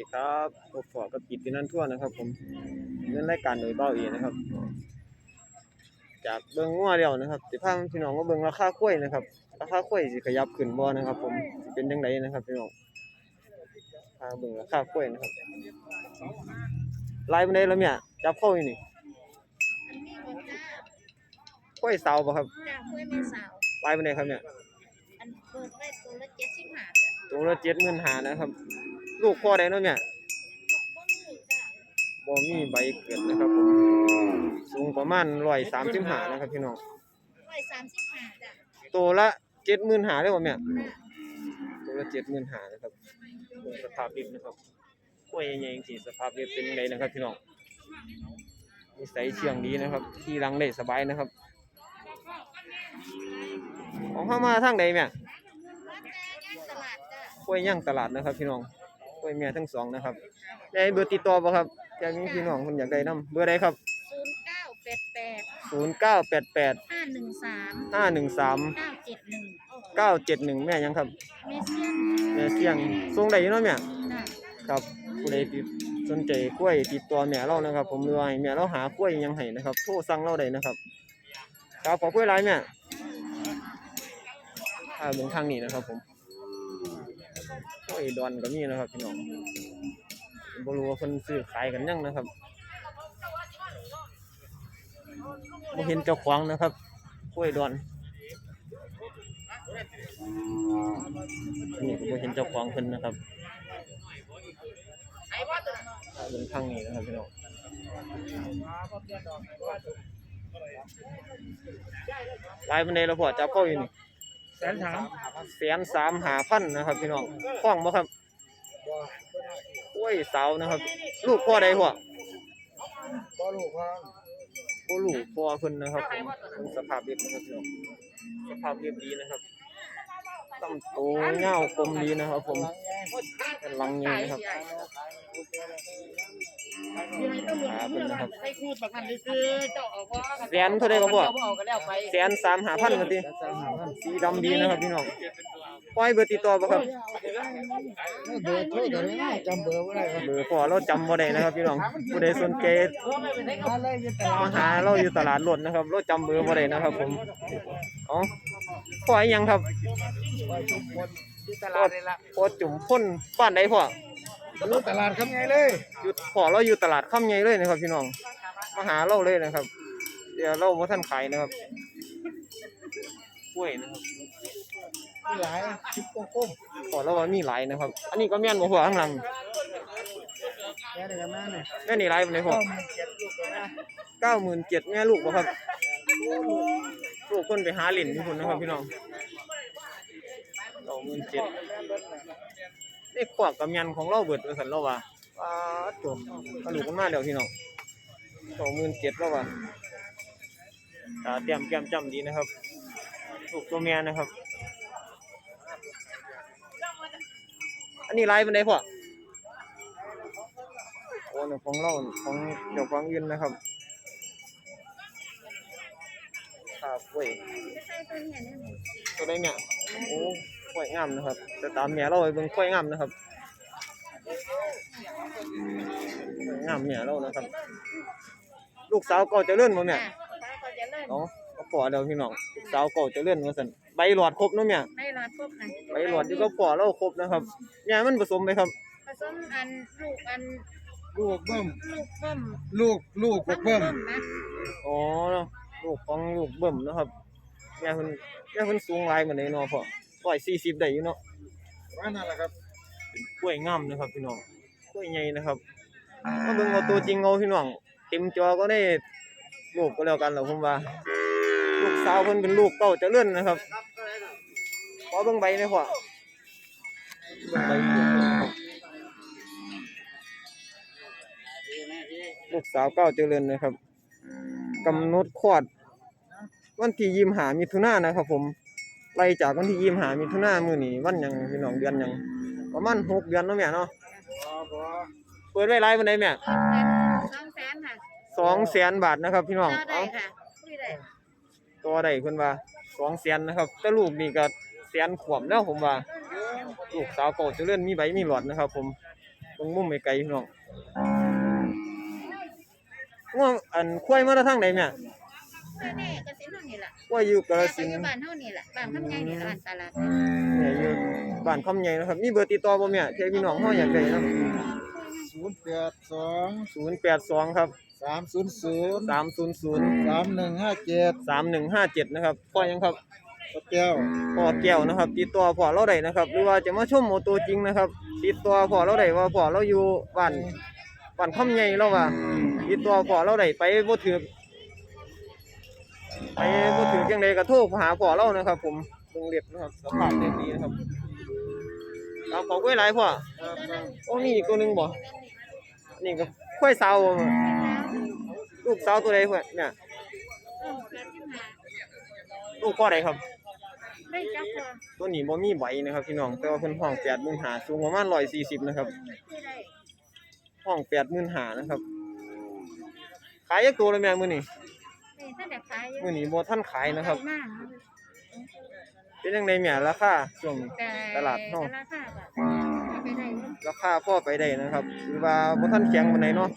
ดีครับพบกับกับกิจที่นั่นทั่วนะครับ ผมเล่นรายการโดยเบ้าเอนะครับ จากเบิ่งงัวเดียวนะครับสิพาพี่น้องมาเบิ่งราคากล้วยนะครับ ราคากล้วยสิขยับขึ้นบ่นะครับ ผมสิเป็นจังไดนะครับพี่น้องพาเบิ่งราคากล้วยนะครับลายบันไดแล้วเนี่ยจับเข้าอยู่นี่อันนี้บ่จ้ากล้วยเสาบ่ครับจ้าเพื่อนแม่สาวลายบันไดครับเนี่ยอันเปิดไว้ตัวละเจ็ดสิบห้าจ้ะตัวละ75,000นะครับ ลูกพ่อใดเนาะเนี่ยบ่มีจ้ะบ่มีใบเกิดนะครับผมสูงประมาณ135นะครับพี่น้องร้อยสามสิบห้าจ้ะตัวละ75,000ได้บ่แม่จ้ะตัวละ75,000นะครับเบิ่งสภาพดิบนะครับกล้วยใหญ่ๆจังซี่สภาพดิบเป็นจังไดนะครับพี่น้องนิสัยเชื่องดีนะครับขี่หลังได้สบายนะครับ ของเข้ามาทางใดแม่ร้านแต่ย่างตลาดจ้ะกล้วยย่างตลาดนะครับพี่น้อง กล้วยแม่ทั้งสองนะครับได้เบอร์ติดต่อบ่ครับอยากมีพี่น้องคนอยากได้นํเบอร์ใดครับ ศูนย์เก้าแปดแปด0988 ห้าหนึ่งสาม513 เก้าเจ็ดหนึ่ง971 แม่หยังครับเมเซียนแม่เสียงส่งได้อยู่เนาะแม่ จ้ะครับผู้ใดติดสนใจกล้วยติดต่อแม่เรานะครับ ผมหรือว่าให้แม่เราหากล้วยหยังให้นะครับโทรสั่งเราได้นะครับครับขอบคุณหลายแม่อ่าเบิ่งทางนี้นะครับผมกล้ว ยดอนก็มีนะครับพี่น้องบรู้ว่าเพิ่นซื้อขายกันยังนะครับบ่เห็นเจ้าของนะครับกล้วยดอนนี่ก็บ่เห็นเจ้าของเพิ่นนะครับถ้าเป็นข้างนี้นะครับพี่น้องลายบันไดเราพอจับเข้าอยู่นี่ แสนถามแสนสามหาพันนะครับพี่น้องคล้องบ่ครับกล้วยเสานะครับ ลูกพ่อใดพ่อลูกครับพ่อลูกพ่อเพิ่นนะครับผมสภาพเรียบนะครับพี่น้องสภาพเรียบดีนะครับต้นโตเงาวคมดีนะครับ ผมเป็นลังใหญ่นะครับ ขาเพิ่นนะครับให้พูดประกันซื้อเจ้าเอาว่าแสนเท่าใดก็บ่เอาก็แล้วไปแสนสามหาพันมาติสามหาพันสีดำดีนะครับพี่น้องปล่อยเบอร์ติดต่อบ่ครับเบอร์โทรตัวนี้จำเบอร์บ่ได้ครับเบอร์พอเราจำบ่ได้นะครับพี่น้องผู้ใดสนใจมาเลยอยู่ตลามาดหาเราอยู่ตลาดรถนะครับเราจำเบอร์บ่ได้นะครับ ผมเอ๋อพ่ออีหยังครับไปชุมพลที่ตลาดนี่ละพ่อจุ่มพ่นบ้านใดพ่อ รู้ตลาดครับไงเลยอยู่พ่อเราอยู่ตลาดค่ำใหญ่เลยนะครับ พี่น้องมาหาเราเลยนะครับ เดี๋ยวเราบ่ทันขายนะครับกล้วยนะครับมีหลายชิปก้มพ่อเราว่ามีหลายนะครับ อันนี้ก็แม่นบ่พ่อข้างหลังๆแค่ไหนกันมาเนี่ยแม่นี่หลายปานใดพ่อก็มันเจ็ดลูกกันนะ97,000แม่ลูกบ่ครับลูกคนไปหาเหรียญที่คุณนะครับพี่น้องสองหมื่นเจ็ด นี่ขวบกับยันของเราเบิดว่าสันเราว่าว้าจบกระดูกมันมาแล้วพี่น้องสองหมื่นเจ็ดแล้วว่าตาเตรียมแก้มจำดีนะครับลูกตัวเมียนะครับ อันนี้ลายเป็นไดพ่อโอ้เนี่ยของเราของเจ้าของยืนนะครับครับเว้ยตัวเนี้ยเนี่ยตัวใดเนี่ยโอ้ ค่อยงามนะครับแต่ตามแม่เราไปเบิ่งค่อยงามนะครับค่อยงามแม่เรานะครับ ลูกสาวเก่าเจะเลื่อนบ่แม่จ้ะป้าก็จะเริ่มเนาะก็ปอเดียวพี่น้องลูกสาวเก่าเจะเลื่อนว่าซั่นใบหลอดครบเนาะแม่ได้รอดครบนะใบหลอดที่ก็ปอเราครบนะครับแม่มันผสมไหมครับผสมอันลูกอันลูกเบิ้มลูกเบิ่มลูกลูกทั้งเบิ้มนะอ๋อเนาะลูกของลูกเบิ่มนะครับแม่เพิ่นแม่เพิ่นสูงหลายเหมือนไดเนาะพ่อ 140ได้อยู่เนาะว่านั่นแหละครับเป็นกล้วยงามนะครับพี่น้องกล้วยใหญ่นะครับมาเบิ่งเอาตัวจริงเอาพี่น้องเต็มจอก็ได้ลูกก็แล้วกันแหล้วผมว่า ลูกสาวเพิ่นเป็นลูกเต้าเจริญนะครับขอเบิ่งใบหน่อยพ่อเบิ่งใบเดียวนะครับลูกสาวเก้าเจริญนะครับกำหนดคลอด วันที่ยี่สิบห้ามิถุนายนนะครับผม ไล่จากวันที่ยี่สิบห้ามิถุนายนมื้อนี้วันหยังพี่น้องเดือนหยังประมาณหกเดือนเนาะแม่เนาะบ่บ่เปิดไว้ไลฟ์วันใดแม่สองแสนค่ะสองแสนบาทนะครับ พี่น้องเจ้าได้เอาค่ะคุยได้ตัวใดเพิ่นว่าสองแสนนะครับ แต่ลูกนี่ก็แสนขวบแล้วผมว่า ลูกสาวเก่าเจะเลื่อนมีใบมีหลอดนะครับ ผมตรงมุมไกลๆพี่น้องง่วงอันควายมาแต่ทางไหนเนี่ย แน่ๆก็สิเท่านี้ล่ะควายอยู่กาฬแต่สินอยู่ธุ์ บ้านเท่านี้ล่ะบ้านคำใหญ่นี่ล่ะบ้านตลาดเนี่ยอยู่บ้านคำใหญ่นะครับ มีเบอร์ติดต่อบ่แม่ที่พี่น้องเฮาอยากได้นะศูนย์แปดสอง082 ครับ สามศูนย์ศูนย์300 สามหนึ่งห้าเจ็ด3157 นะครับพ่อยังครับพระแก้วพ่อแก้วนะครับ ติดต่อพ่อเราได้นะครับ หรือว่าจะมาชมโมตัวจริงนะครับ ติดต่อพ่อเราได้ว่าพ่อเราอยู่บ้านบ้านคำใหญ่เราว่าติดต่อพ่อเราได้ไปบ่ถือ ไปบ่ถือจังไดก็โทรหาพ่อเรานะครับ ผมเบิ่งเล็บนะครับสภาพเล็บดีนะครับเอาขอบคุณหลายพ่อโอ้นี่อีกตัวหนึงบ่นี่ก็ค่อยสาวบ่ลูกสาวตัวใดพ่อเนี่ยเออแปดสิบห้าลูกพ่อใดครับได้จักพอตัวนี้บ่มีใบนะครับพี่น้องแต่ว่าเพิ่นห้อง85,000สูงประมาณ140นะครับที่ได้ห้อง85,000นะครับ ขายจักตัวเลยแม่มื้อนี้ นี่ถ้าอยากขายอยู่มื้อนี้บ่ทันขายนะครับมากเป็นจังไดแม่ราคาช่วงแต่ตลาดเนาะราคาแบบไปได้อยู่ราคาพอไปได้นะครับหรือว่าบ่ทันแข็งปานใดเนาะ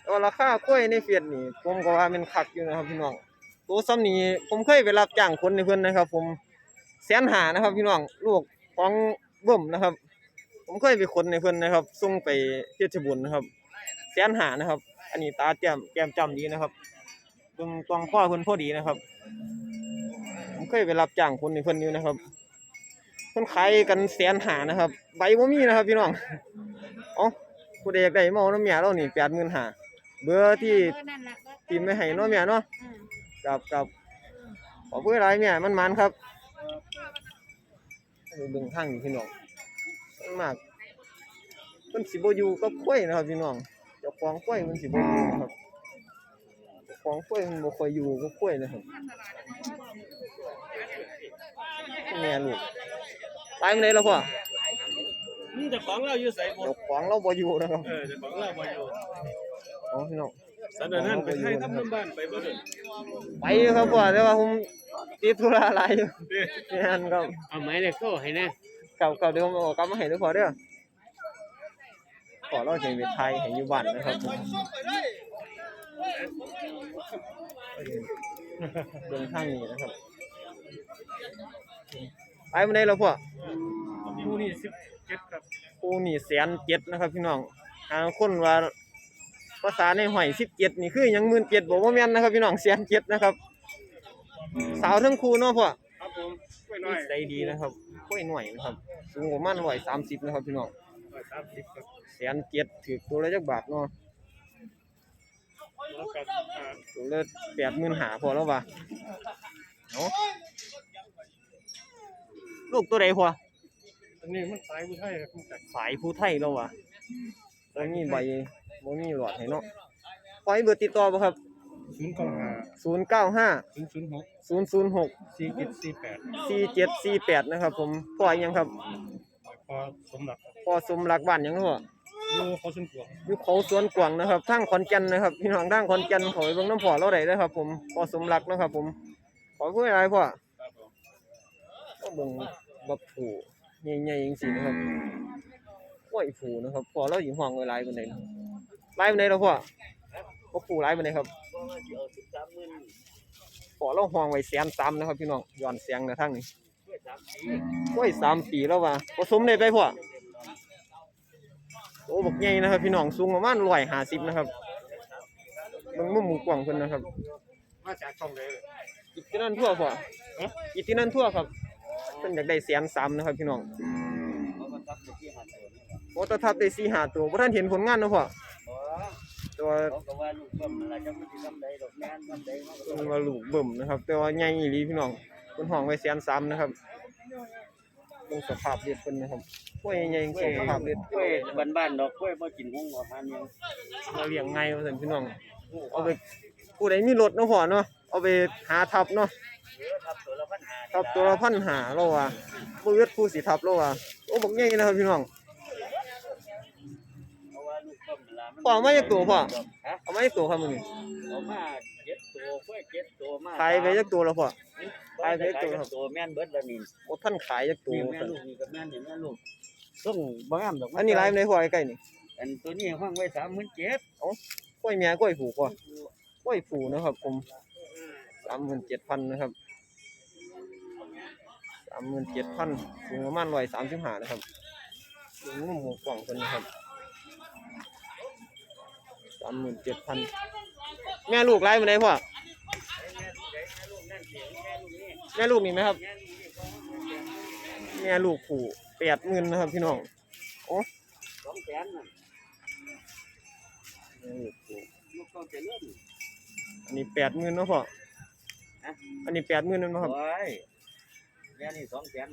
แต่ว่าราคากล้วยในเฟียดนี่ผมก็ว่ามันคักอยู่นะครับพี่น้องตัวซ้ำนี้ผมเคยไปรับจ้างคนในเพิ่นนะครับ ผมแสนหานะครับ พี่น้องลูกของเบิ่มนะครับ ผมเคยไปคนในเพิ่นนะครับส่งไปเพชรบุรีนะครับแสนหานะครับ อันนี้ตาแจ่มแก้มจ้ำดีนะครับ ตรงตรงข้อเพิ่นพอดีนะครับผมเคยไปรับจ้างคนในเพิ่นอยู่นะครับเพิ่นขายกันแสนหานะครับใบบ่มีนะครับพี่น้องเอ๋อผู้ใดอยากได้มาเอาน้ำเมียเรานี่85,000เบอร์ที่เออนั่นล่ะทีมไม่ให้เนาะเมียเนาะกับกับขอพูดอะไรเมียมันมันครับไปเบิ่งทางนี่พี่น้องมันมากเพิ่นสิบ่อยู่กับข้ยนะครับพี่น้องเจ้าของข้อยมันสิบ่อยู่นะครับ ของข้อยมันบ่ค่อยอยู่กับข้อยนะครับแม่ลูกตายมื้อใดแล้วพ่ออืมเจ้าของเราอยู่ใส่บ่เจ้าของเราบ่อยู่นะครับเออเจ้าของเราบ่อยู่อ๋อพี่น้องสันนั้นไปให้ทำน้ำบ้านไปบ่ถึงไปอยู่ครับพ่อแต่ว่าผมติดธุระหลายอยู่เด้อแม่นครับเอาไม้เด็กโซ่ให้แน่เก่าเก่าเดี๋ยวผมเอากลับมาให้เด้อพ่อเด้อขอเราจะไปไทยให้อยู่บ้านนะครับผม เดินทางนี้นะครับ ไปมื้อใดแล้วพ่อผู้นี่สิบเจ็ดครับปูนี่แสนเจ็ดนะครับ พี่น้องหาคนว่าภาษาในหอยสิบเจ็ดนี่คือหยังหมื่นเจ็ดบอกว่าแม่นนะครับ พี่น้องแสนเจ็ดนะครับ สาวทั้งคู่เนาะพ่อครับผมกล้วยน้นิอยสัยดีนะครับกล้วยหน่อยนะครับ สูงประมาณร้อยสามสิบนะครับพี่น้องร้อยสามสิบครับแสนเจ็ดถือตัวละจักบาทเนาะ แล้วก็อ่าตัวละแปดหมื่นหาพอแล้ววะเนาะลูกตัวใดพออันนี้มันสายผู้ไทยครับมันกัดสายผู้ไทยแล้ววะบ่มีใบบ่มีหลอดให้เนาะขอให้เบอร์ติดต่อบ่ครับศูนย์เก้าห้าศูนย์เก้าห้าศูนย์ศูนย์หกศูนย์ศูนย์หกสี่เจ็ดสี่แปดสี่เจ็ดสี่แปดนะครับ ผมพ่ออีหยังครับ พอสมหลักครับพ่อสมรักบ้านหยังเนาะ อยู่เขาสุนกวงอยู่เขาสวนกวางนะครับทางขอนแก่นนะครับพี่น้องทางขอนแก่นเขาไปเบิ่งน้ำพ่อเราได้นะครับ ผมพ่อสมรักนะครับ ผมขอพูดอะไรพ่อครับผมก็เบิ่งบักผูใหญ่ๆจังซี่นะครับกล้วยผูนะครับพ่อเราอยู่ห้องไว้หลายปานใดนะหลายปานใดแล้วพ่อบักผูหลายปานใดครับพ่อเราห้องไว้แสนสามนะครับ พี่น้องย้อนเสียงนะทางนี้กล้วยสามปีแล้วว่ะผสมได้ไปพ่อ โอ้บักใหญ่นะครับ พี่น้องสูงประมาณ150นะครับเบิ่งมุมหมู่กว้างเพิ่นนะครับ มาจากช่องไหนเลยอีกที่นั่นทั่วพ่ออีกที่นั่นทั่วครับเพิ่นอยากได้แสนสามนะครับ พี่น้องโอ้ตะทับได้สี่หาตัวบ่ท่านเห็นผลงานเนาะพ่อแต่ว่าเขาก็ว่าลูกเบิ่มอะไรจังมันสิทำได้ดอกแม่นทำได้เนาะเพิ่นว่าลูกเบิ่มนะครับ แต่ว่าใหญ่อีหลีพี่น้องเพิ่นห้องไว้แสนสามนะครับเบิ่งสภาพเลือดเพิ่นนะครับ กล้วยใหญ่ๆสภาพเลือดกล้วยบ้านๆดอกกล้วยบ่กินหงหัวพันยังเราเลี้ยงง่ายว่าซั่นพี่น้องเอาไปผู้ใดมีรถเนาะพ่อเนาะเอาไปหาทับเนาะครับตัวละพันหาทับตัวละพันหาเราว่าบ่เลือดผู้สิทับเราว่าโอ้บักใหญ่นะครับพี่น้องเพราะว่าลูกเบิ่มเวลามันพ่อเอามาจากตัวพ่อฮะเอามาให้ตัวครับมื้อนี้เอามาเจ็ดตัวกล้วยเจ็ดตัวมาขายไปจักตัวแล้วพ่อ ขายไปตัวครับตัวแม่นเบิดแล้วนี่บ่ทันขายจักตัวนี่แม่ลูกนี่ก็แม่นนี่แม่ลูกต้องบ่งามดอกอันนี้ลายมันได้พ่อใกล้ๆนี่อันตัวนี้ห้องไว้สามหมื่นเจ็ดกล้วยเมียกล้วยผูกว่กล้วยผูนะครับผมสามหมื่นเจ็ดพันนะครับสามหมื่นเจ็ดพันสูงประมาณร้อยสามสิบห้านะครับสูงนุ่มหัวกว่างคนนะครับสามหมื่นเจ็ดพันแม่ลูกไล่มาได้พ่อ แม่ลูกมีไหมครับแม่ลูกผูแปดหมื่นนะครับพี่น้องสองแสนน่ะแม่ลูกผูลูกเขาจะเลื่อนอันนี้แปดหมื่นเนาะพ่อฮะอันนี้แปดหมื่นนั่นบ่ครับโอ้ยแม่นี่สองแสน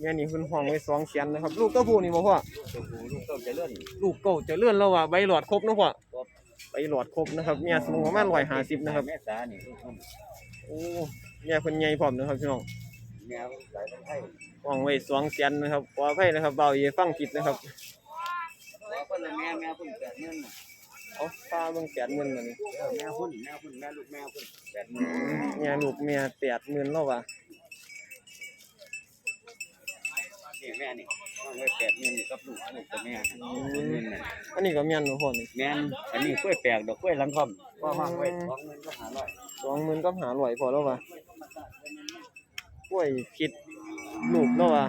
แม่นี่เพิ่นห้องไว้สองแสนนะครับ ลูกก็ผู้นี่บ่พ่อตัวผู้ลูกเขาจะเลื่อนลูกเก่าเจะเลื่อนแล้วว่าใบหลอดครบเนาะพ่อครบ ใบหลอดครบนะครับแม่สูงประมาณ150นะครับแม่สานี่ลูกเขาโอ้แม่เพิ่นใหญ่พร้อมนะครับพี่น้องแม่สายพันธุ์ไทยห้องไว้สองแสนนะครับขออภัยนะครับเบาอย่าฟังผิดนะครับแล้วก็เลยแม่แม่เพิ่งแปดเงินน่ะเอาค่าเบิ่งแปดหมื่นมานี่เออแม่พุ่นแม่พุ่นแม่ลูกแม่พุ่นแปดหมื่นแม่ลูกแม่แปดหมื่นแล้วว่ะนี่แม่นี่ ห้องไว้แปดเงินนี่กับลูกลูกกับแม่น่ะตัวเงินน่ะอันนี้ก็แม่นบ่พ่อนี่แม่นอันนี้กล้วยแปลกดอกกล้วยลังคอมก็ห้องไว้สองเงินก็หาร้อยสองหมื่นก็หาร้อยพอแล้วว่ะกล้วยผิดลูกแล้วว่ะ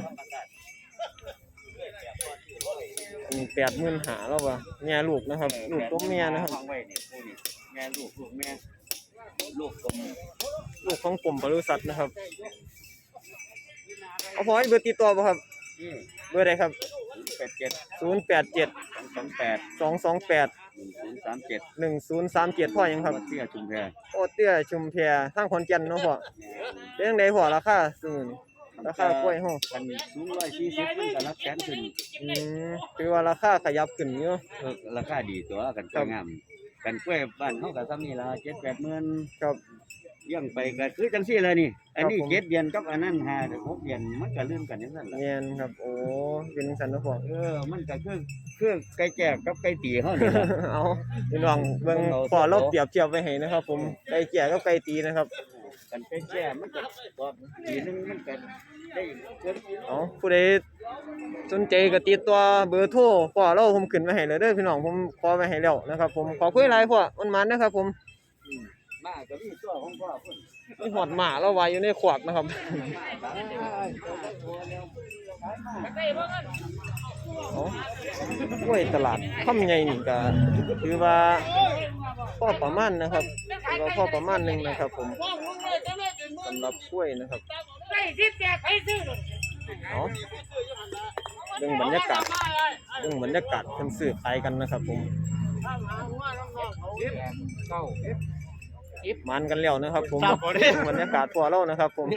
อันนี้แปดหมื่นหาแล้วว่ะแม่ลูกนะครับลูกตัวแม่นะครับห้องไว้นี่คู่นี่แม่ลูกลูกแม่ลูกกลมลูกของกรมปศุสัตว์นะครับเอาพอให้เบอร์ติดต่อบ่ครับนี่ เบอร์ใดครับแปดเจ็ด0 8 7สองสองแปด2 2 8หนึ่งศูนย์สามเจ็ด1 0 3 7พ่อหยังครับวัดเตี้ยชุมแพโอเตี้ยชุมแพทางขอนแก่นเนาะพ่อเป็นจังไดพ่อราคาซื่อนี่ราคากล้วยเฮากันสูงร้อยสี่สิบมันก็รับแสนขึ้นอืมคือว่าราคาขยับขึ้นอยู่เออราคาดีตัวกันกล้วยงามกันกล้วยบ้านเขาก็ซ้ำนี่ละเจ็ดแปดหมื่นครับเลี้ยังไปก็คือจังซี่เลยนี่ อันนี้ครับผมเจ็ดเดือนกับอันนั้นห้าหรือหกเดือนมันก็เรื่องกันอย่างนั้นแหละแม่นครับ โอ้เป็นจังซั่นเนาะพ่อเออ มันก็คือคือไก่แก่กับไก่ตีเฮานี่ล่ะเอาพี่น้องเบิ่งพ่อเราเปรียบเทียบไว้ให้นะครับ ผมไก่แก่กับไก่ตีนะครับ กันไก่แก่มันก็ตอบปีหนึงมันก็ได้เกินปีเอาผู้ใดสนใจก็ติดตัวเบอร์โทรพ่อเราผมขึ้นไว้ให้แล้วเด้อพี่น้องผมขอไว้ให้แล้วนะครับ ผมขอคุยหลายพ่อมันมันนะครับ ผม มาก็มีตัวของพ่อเพิ่นมีหอดหมาเราไว้อยู่ในขวากนะครับเอากล้วยตลาดค่ำใหญ่นี่ก็ถือว่าพ่อประมาณนะครับถือว่าพ่อประมาณหนึงนะครับ ผมสำหรับกล้วยนะครับเอาเรื่องบรรยากาศเรื่องบรรยากาศคนซื้อขายกันนะครับ ผม มันกันแล้วนะครับ ผมเรื่องบรรยากาศพอเรานะครับ ผม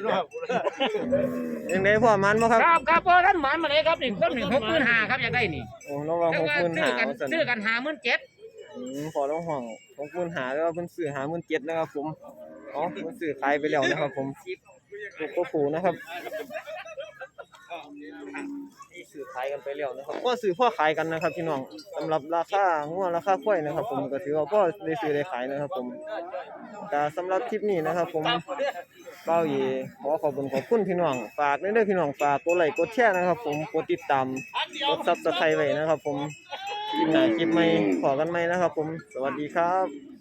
ยังไงพ่อมันบ่ครับครับครับพอท่านหมานมาเลยครับนี่ต้นหนึ่งหกหมื่นห้าครับอยากได้นี่โอ้น้องว่าแล้วหกก็หมื่นซื้อหากันว่าซั่นซื้อกันหาหมื่นเจ็ดอืมพอต้องห่วงหกหมื่นหาแล้วเพิ่นซื้อหาหมื่นเจ็ดนะครับ ผมอ๋อเพิ่นซื้อขายไปแล้วนะครับ ผมลูกก็ผูนะครับซื้อขายกันไปแล้วนะครับก็ซื้อพ่อขายกันนะครับพี่น้องสำหรับราคางัวราคาควายนะครับ ผมก็ถือว่าพ่อได้ซื้อได้ขายนะครับ ผม ก็สำหรับคลิปนี้นะครับ ผมเป้าเยขอขอบคุณขอบคุณพี่น้องฝากเด้อพี่น้องฝากกดไลค์กดแชร์นะครับ ผมกดติดตามกดซับสไครต์ไว้นะครับ ผมคลิปหน้าคลิปใหม่ขอกันใหม่นะครับ ผมสวัสดีครับ